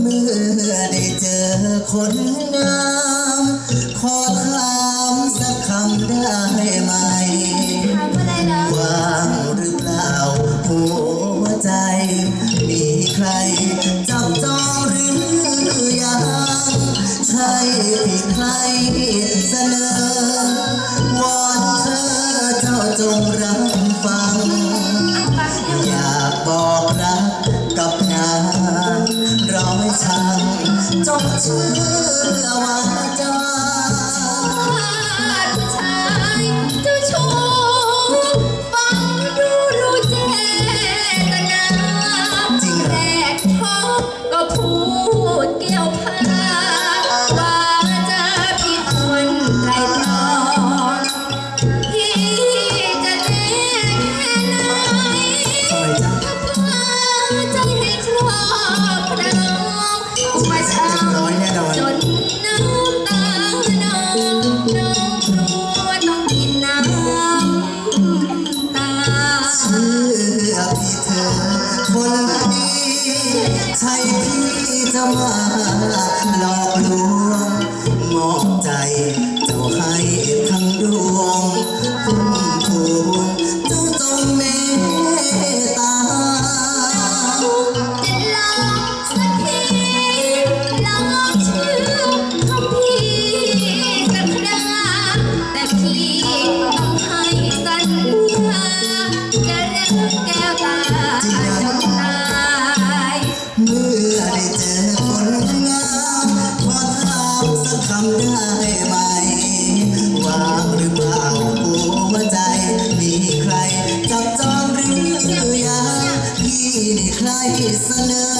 เมื่อได้เจอคนงาม ขอถามสักคำได้ไหม ว่างหรือเปล่าหัวใจ มีใครจับจองหรือยัง ใช่ผิดใครเสนอ 总是เ弯 ที่จะมาหลอกลวงมองใจเจ้าให้ เสนอ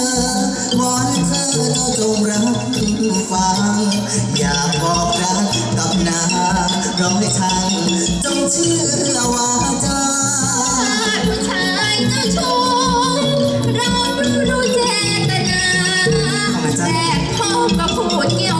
วอนเธอต้องจงรับฟัง อย่าบอกรักกับนาร้องให้ทางจงเชื่อว่าจาผู้ชายเจ้าชู้เรารู้รู้แย่แต่นาแรกพ่อก็พูดเกี่ยว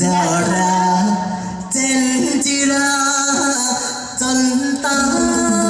자라 젠지라 전당이